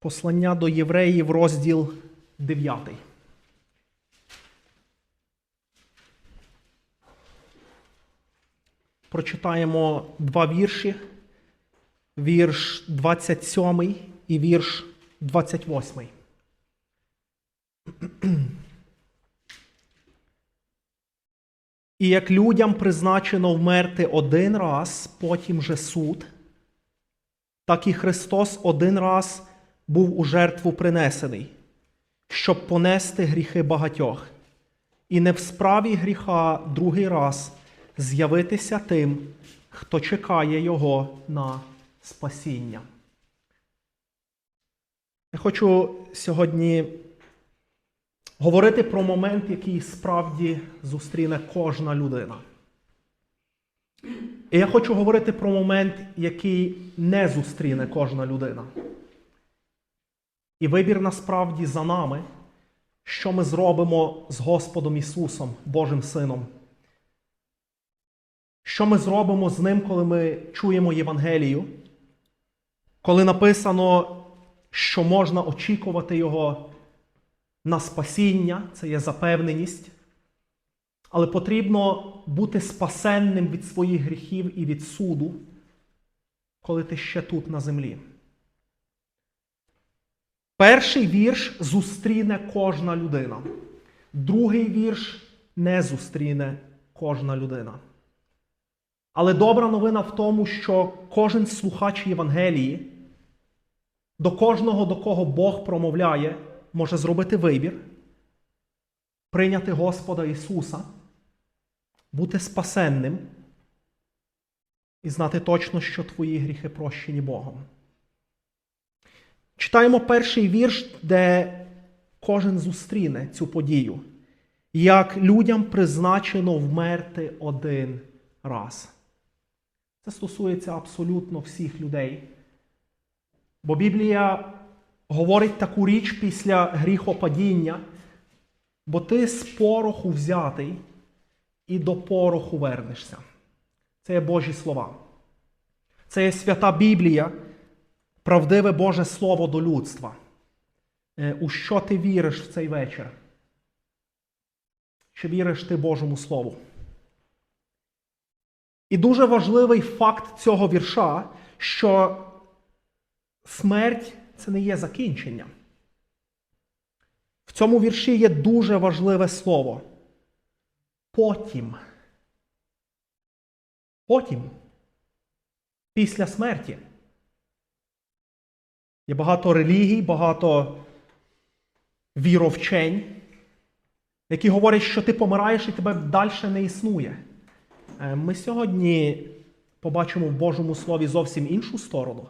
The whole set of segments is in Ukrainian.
Послання до євреїв, розділ 9. Прочитаємо два вірші. Вірш 27 і вірш 28. І як людям призначено вмерти один раз, потім же суд, так і Христос один раз був у жертву принесений, щоб понести гріхи багатьох, і не в справі гріха другий раз з'явитися тим, хто чекає Його на спасіння. Я хочу сьогодні говорити про момент, який справді зустріне кожна людина. І я хочу говорити про момент, який не зустріне кожна людина. І вибір насправді за нами, що ми зробимо з Господом Ісусом, Божим Сином. Що ми зробимо з Ним, коли ми чуємо Євангелію, коли написано, що можна очікувати Його на спасіння, це є запевненість, але потрібно бути спасенним від своїх гріхів і від суду, коли ти ще тут на землі. Перший вірш зустріне кожна людина. Другий вірш не зустріне кожна людина. Але добра новина в тому, що кожен слухач Євангелії, до кожного, до кого Бог промовляє, може зробити вибір, прийняти Господа Ісуса, бути спасенним і знати точно, що твої гріхи прощені Богом. Читаємо перший вірш, де кожен зустріне цю подію, як людям призначено вмерти один раз. Це стосується абсолютно всіх людей. Бо Біблія говорить таку річ після гріхопадіння, бо ти з пороху взятий і до пороху вернешся. Це є Божі слова. Це є свята Біблія, правдиве Боже Слово до людства. Е, У що ти віриш в цей вечір? Чи віриш ти Божому Слову? І дуже важливий факт цього вірша, що смерть це не є закінчення. В цьому вірші є дуже важливе слово. Потім. Потім. Після смерті. Є багато релігій, багато віровчень, які говорять, що ти помираєш і тебе далі не існує. Е, Ми сьогодні побачимо в Божому Слові зовсім іншу сторону.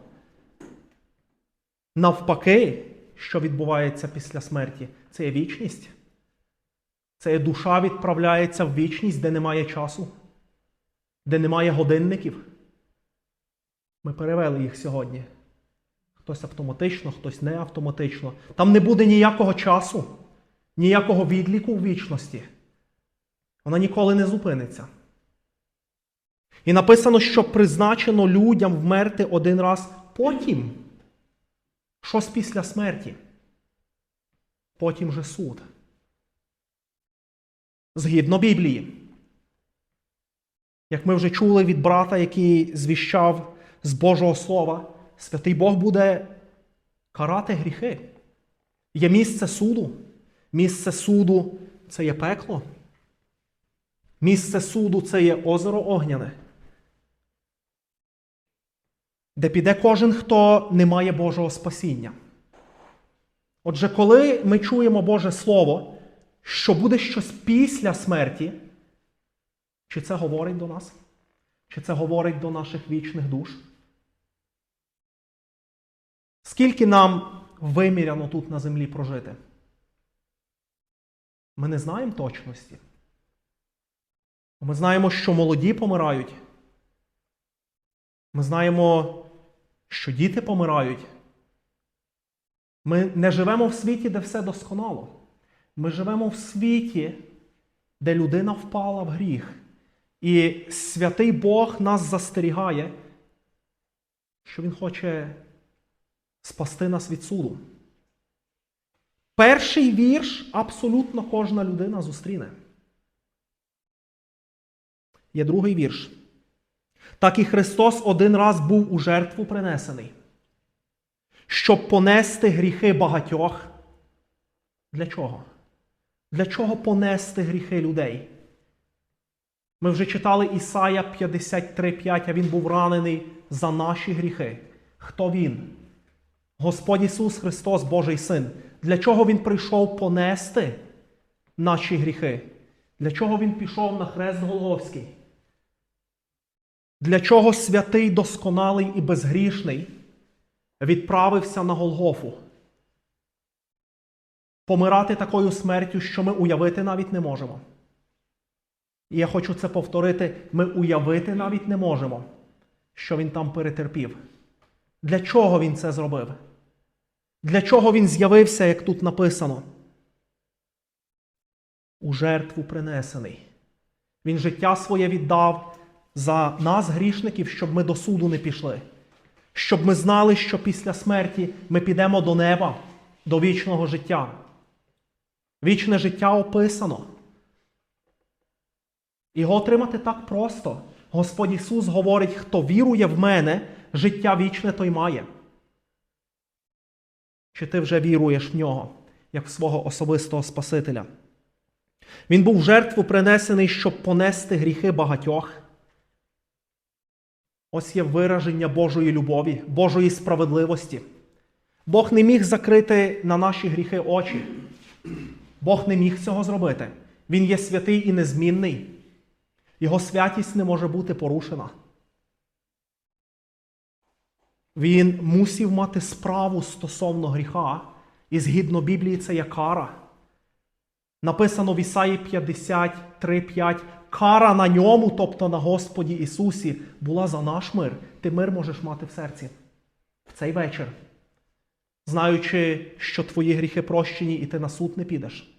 Навпаки, що відбувається після смерті, це є вічність. Це є душа відправляється в вічність, де немає часу, де немає годинників. Ми перевели їх сьогодні. Хтось автоматично, хтось не автоматично. Там не буде ніякого часу, ніякого відліку в вічності. Вона ніколи не зупиниться. І написано, що призначено людям вмерти один раз потім. Щось після смерті. Потім же суд. Згідно Біблії. Як ми вже чули від брата, який звіщав з Божого Слова, святий Бог буде карати гріхи. Є місце суду. Місце суду це є пекло. Місце суду це є озеро Огняне, де піде кожен, хто не має Божого спасіння. Отже, коли ми чуємо Боже Слово, що буде щось після смерті, чи це говорить до нас? Чи це говорить до наших вічних душ? Скільки нам виміряно тут на землі прожити? Ми не знаємо точності. Ми знаємо, що молоді помирають. Ми знаємо, що діти помирають. Ми не живемо в світі, де все досконало. Ми живемо в світі, де людина впала в гріх. І святий Бог нас застерігає, що Він хоче спасти нас від суду. Перший вірш абсолютно кожна людина зустріне. Є другий вірш. Так і Христос один раз був у жертву принесений, щоб понести гріхи багатьох. Для чого? Для чого понести гріхи людей? Ми вже читали Ісая 53,5, а він був ранений за наші гріхи. Хто він? Господь Ісус Христос, Божий Син. Для чого Він прийшов понести наші гріхи? Для чого Він пішов на хрест Голговський? Для чого святий, досконалий і безгрішний відправився на Голгофу? Помирати такою смертю, що ми уявити навіть не можемо. І я хочу це повторити: ми уявити навіть не можемо, що він там перетерпів. Для чого він це зробив? Для чого він з'явився, як тут написано? У жертву принесений. Він життя своє віддав за нас, грішників, щоб ми до суду не пішли, щоб ми знали, що після смерті ми підемо до неба, до вічного життя. Вічне життя описано. Його отримати так просто. Господь Ісус говорить, хто вірує в мене, життя вічне той має. Чи ти вже віруєш в нього, як в свого особистого Спасителя? Він був жертву принесений, щоб понести гріхи багатьох. Ось є вираження Божої любові, Божої справедливості. Бог не міг закрити на наші гріхи очі. Бог не міг цього зробити. Він є святий і незмінний. Його святість не може бути порушена. Він мусів мати справу стосовно гріха, і згідно Біблії це є кара. Написано в Ісаї 53,5 кара на ньому, тобто на Господі Ісусі, була за наш мир. Ти мир можеш мати в серці в цей вечір, знаючи, що твої гріхи прощені і ти на суд не підеш.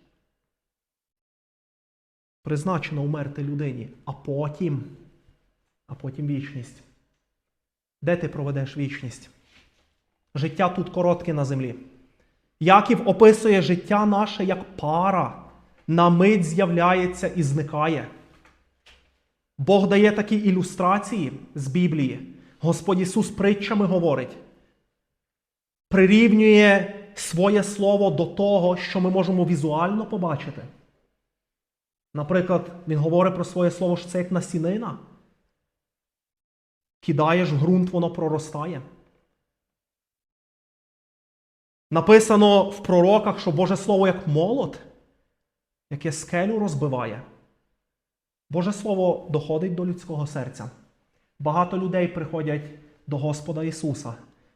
Призначено умерти людині, а потім, а потім вічність. Де ти проведеш вічність? Життя тут коротке на землі. Яків описує життя наше як пара, на мить з'являється і зникає. Бог дає такі ілюстрації з Біблії. Господь Ісус притчами говорить, прирівнює своє слово до того, що ми можемо візуально побачити. Наприклад, Він говорить про своє слово, що це як насінина. Кидаєш в ґрунт, воно проростає. Написано в пророках, що Боже Слово як молот, яке скелю розбиває. Боже Слово доходить до людського серця. Багато людей приходять до Господа Ісуса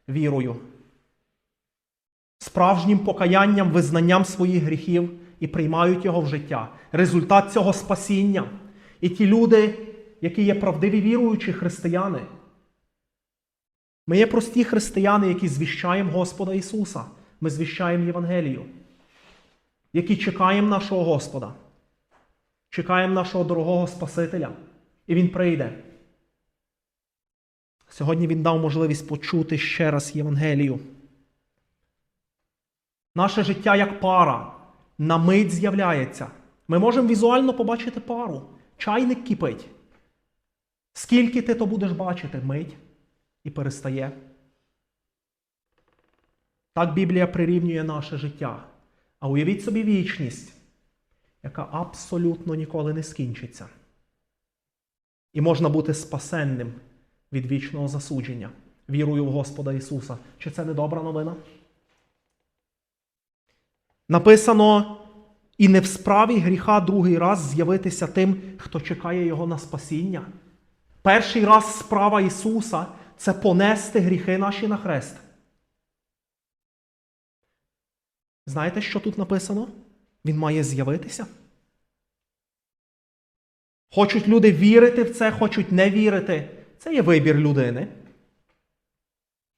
вірою, справжнім покаянням, визнанням своїх гріхів і приймають Його в життя. Результат цього спасіння. І ті люди, які є правдиві віруючі християни. Ми є прості християни, які звіщаємо Господа Ісуса. Ми звіщаємо Євангелію, які чекаємо нашого Господа, чекаємо нашого дорогого Спасителя, і Він прийде. Сьогодні Він дав можливість почути ще раз Євангелію. Наше життя як пара на мить з'являється. Ми можемо візуально побачити пару. Чайник кипить. Скільки ти то будеш бачити, мить і перестає. Так Біблія прирівнює наше життя. А уявіть собі вічність, яка абсолютно ніколи не скінчиться. І можна бути спасенним від вічного засудження, вірою в Господа Ісуса. Чи це не добра новина? Написано, і не в справі гріха другий раз з'явитися тим, хто чекає Його на спасіння. Перший раз справа Ісуса це понести гріхи наші на хрест. Знаєте, що тут написано? Він має з'явитися. Хочуть люди вірити в це, хочуть не вірити. Це є вибір людини.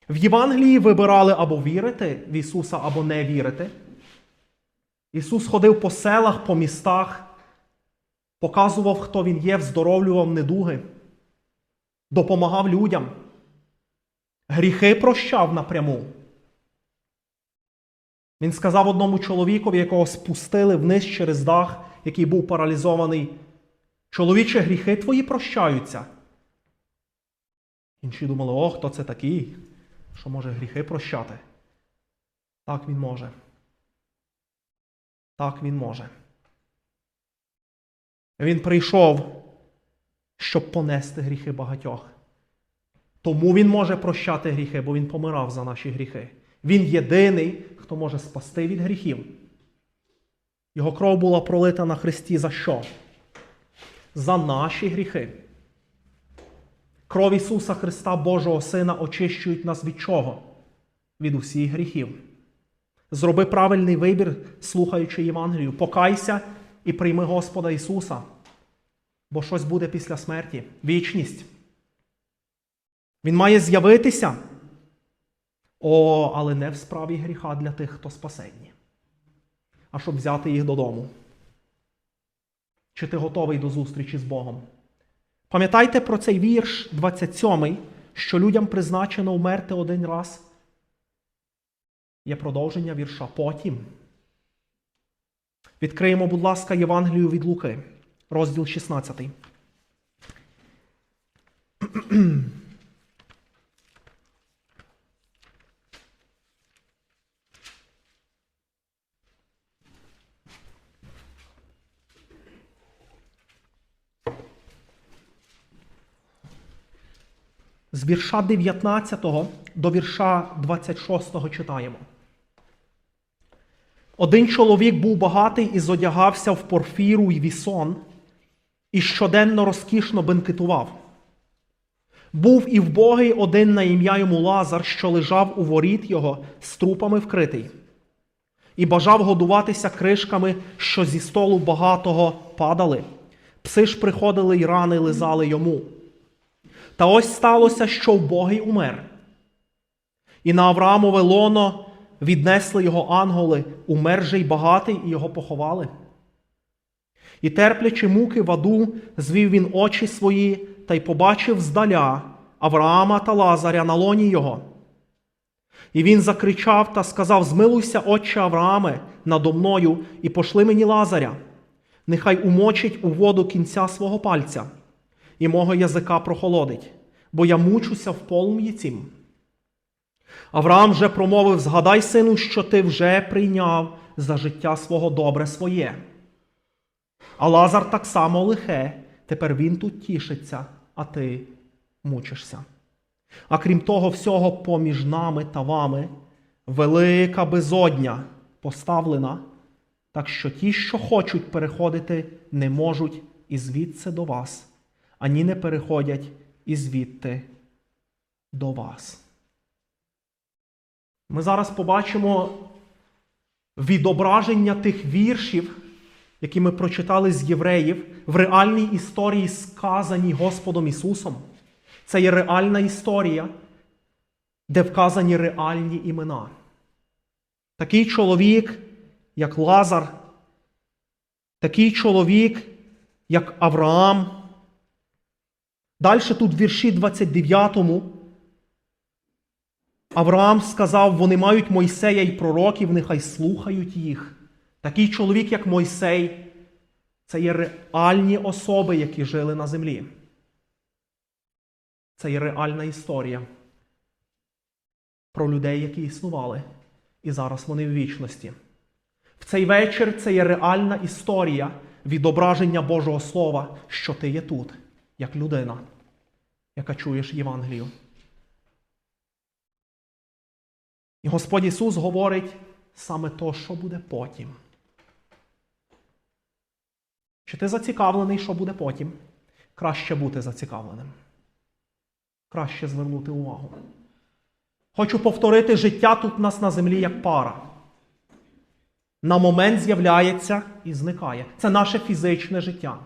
В Євангелії вибирали або вірити в Ісуса, або не вірити. Ісус ходив по селах, по містах, показував, хто Він є, вздоровлював недуги, допомагав людям, гріхи прощав напряму. Він сказав одному чоловікові, якого спустили вниз через дах, який був паралізований. Чоловіче, гріхи твої прощаються. Інші думали, о, хто це такий, що може гріхи прощати. Так він може. Так він може. Він прийшов, щоб понести гріхи багатьох. Тому він може прощати гріхи, бо він помирав за наші гріхи. Він єдиний, хто може спасти від гріхів. Його кров була пролита на Христі за що? За наші гріхи. Кров Ісуса Христа, Божого Сина, очищують нас від чого? Від усіх гріхів. Зроби правильний вибір, слухаючи Євангелію. Покайся і прийми Господа Ісуса, бо щось буде після смерті. Вічність. Він має з'явитися. О, але не в справі гріха для тих, хто спасенні, а щоб взяти їх додому. Чи ти готовий до зустрічі з Богом? Пам'ятайте про цей вірш 27, що людям призначено вмерти один раз. Є продовження вірша потім. Відкриємо, будь ласка, Євангелію від Луки, розділ 16. З вірша 19 до вірша 26 читаємо. Один чоловік був багатий і зодягався в порфіру й вісон, і щоденно розкішно бенкетував. Був і вбогий один на ім'я йому Лазар, що лежав у воріт його з трупами вкритий, і бажав годуватися кришками, що зі столу багатого падали. Пси ж приходили й рани лизали йому. Та ось сталося, що вбогий умер. І на Авраамове лоно віднесли його ангели, умер же й багатий, і його поховали. І терплячи муки в аду, звів він очі свої та й побачив здаля Авраама та Лазаря на лоні його. І він закричав та сказав: Змилуйся, отче Аврааме, надо мною, і пошли мені Лазаря, нехай умочить у воду кінця свого пальця, і мого язика прохолодить, бо я мучуся в полум'ї цім. Авраам же промовив: Згадай, сину, що ти вже прийняв за життя свого добре своє. А Лазар так само лихе, тепер він тут тішиться, а ти мучишся. А крім того всього, поміж нами та вами велика безодня поставлена, так що ті, що хочуть переходити, не можуть і звідси до вас, ані не переходять і звідти до вас. Ми зараз побачимо відображення тих віршів, які ми прочитали з євреїв в реальній історії, сказаній Господом Ісусом. Це є реальна історія, де вказані реальні імена. Такий чоловік, як Лазар, такий чоловік, як Авраам. Далі тут в вірші 29 Авраам сказав, вони мають Мойсея і пророків, нехай слухають їх. Такий чоловік, як Мойсей, це є реальні особи, які жили на землі. Це є реальна історія про людей, які існували, і зараз вони в вічності. В цей вечір це є реальна історія відображення Божого Слова, що ти є тут, як людина, яка чуєш Євангелію. І Господь Ісус говорить саме то, що буде потім. Чи ти зацікавлений, що буде потім? Краще бути зацікавленим. Краще звернути увагу. Хочу повторити життя тут нас на землі як пара. На момент з'являється і зникає. Це наше фізичне життя.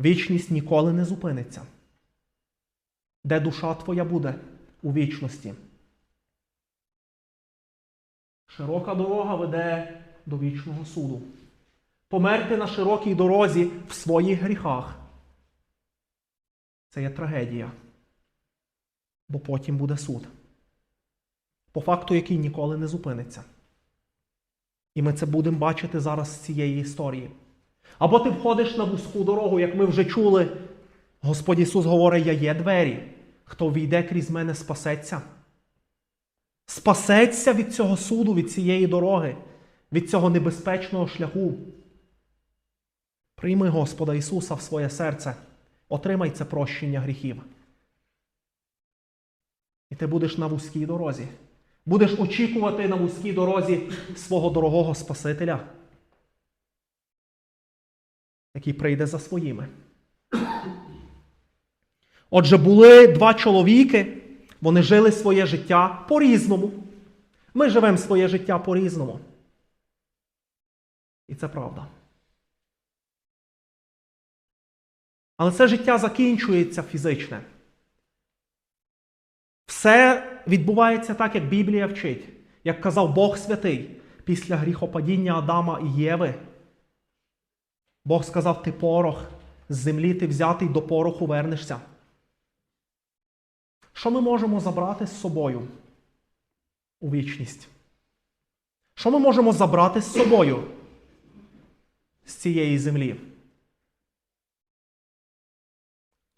Вічність ніколи не зупиниться. Де душа твоя буде у вічності? Широка дорога веде до вічного суду. Померти на широкій дорозі в своїх гріхах. Це є трагедія. Бо потім буде суд. По факту, який ніколи не зупиниться. І ми це будемо бачити зараз з цієї історії. Або ти входиш на вузьку дорогу, як ми вже чули. Господь Ісус говорить: Я є двері. Хто війде крізь мене, спасеться. Спасеться від цього суду, від цієї дороги, від цього небезпечного шляху. Прийми Господа Ісуса в своє серце, отримай це прощення гріхів. І ти будеш на вузькій дорозі. Будеш очікувати на вузькій дорозі свого дорогого Спасителя, який прийде за своїми. Отже, були два чоловіки, вони жили своє життя по-різному. Ми живемо своє життя по-різному. І це правда. Але це життя закінчується фізичне. Все відбувається так, як Біблія вчить. Як казав Бог святий після гріхопадіння Адама і Єви. Бог сказав: ти порох, з землі ти взятий до пороху вернешся. Що ми можемо забрати з собою у вічність? Що ми можемо забрати з собою з цієї землі?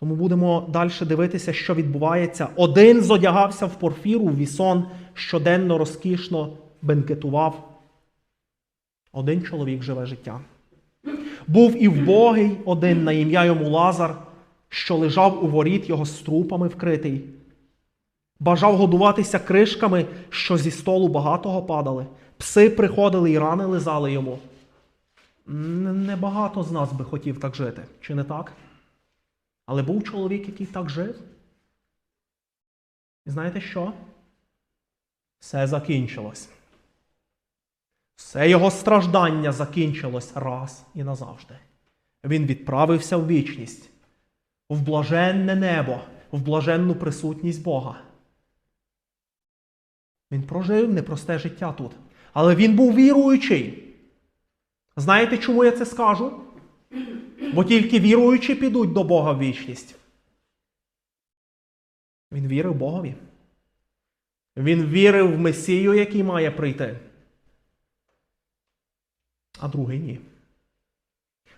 Тому будемо далі дивитися, що відбувається. Один зодягався в порфіру, в вісон, щоденно розкішно бенкетував. Один чоловік живе життя. Був і вбогий один на ім'я йому Лазар, що лежав у воріт його з трупами вкритий. Бажав годуватися кришками, що зі столу багатого падали. Пси приходили і рани лизали йому. Небагато з нас би хотів так жити, чи не так? Але був чоловік, який так жив. І знаєте що? Все закінчилось. Все його страждання закінчилось раз і назавжди. Він відправився в вічність, в блаженне небо, в блаженну присутність Бога. Він прожив непросте життя тут. Але він був віруючий. Знаєте, чому я це скажу? Бо тільки віруючі підуть до Бога в вічність. Він вірив Богові. Він вірив в Месію, який має прийти. А другий ні.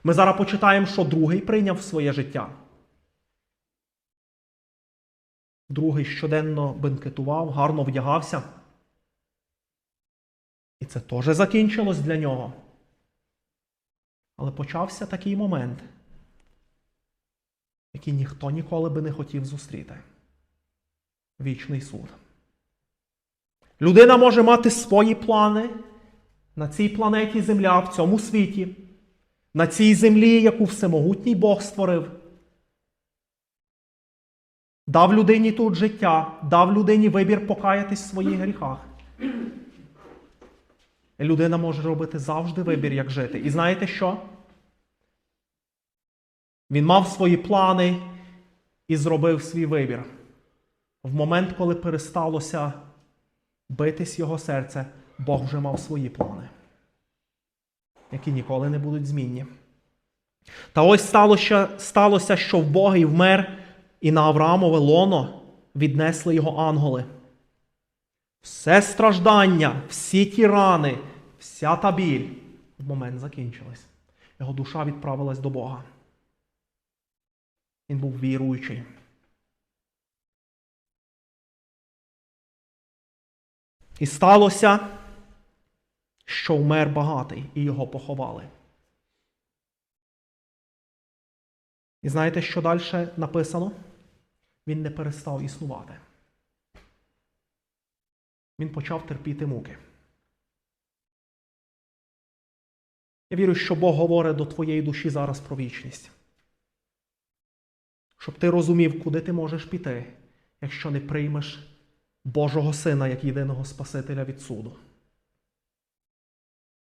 Ми зараз почитаємо, що другий прийняв своє життя. Другий щоденно бенкетував, гарно вдягався. І це теж закінчилось для нього. Але почався такий момент, який ніхто ніколи би не хотів зустріти. Вічний суд. Людина може мати свої плани на цій планеті Земля, в цьому світі, на цій землі, яку всемогутній Бог створив. Дав людині тут життя, дав людині вибір покаятись в своїх гріхах. Людина може робити завжди вибір, як жити. І знаєте що? Він мав свої плани і зробив свій вибір. В момент, коли пересталося битись його серце, Бог вже мав свої плани, які ніколи не будуть змінні. Та ось сталося, сталося, що в Бога і вмер, і на Авраамове лоно віднесли його ангели. Все страждання, всі ті рани, вся та біль в момент закінчилась. Його душа відправилась до Бога. Він був віруючий. І сталося, що вмер багатий, і його поховали. І знаєте, що далі написано? Він не перестав існувати. Він почав терпіти муки. Я вірю, що Бог говорить до твоєї душі зараз про вічність. Щоб ти розумів, куди ти можеш піти, якщо не приймеш Божого Сина як єдиного Спасителя від суду.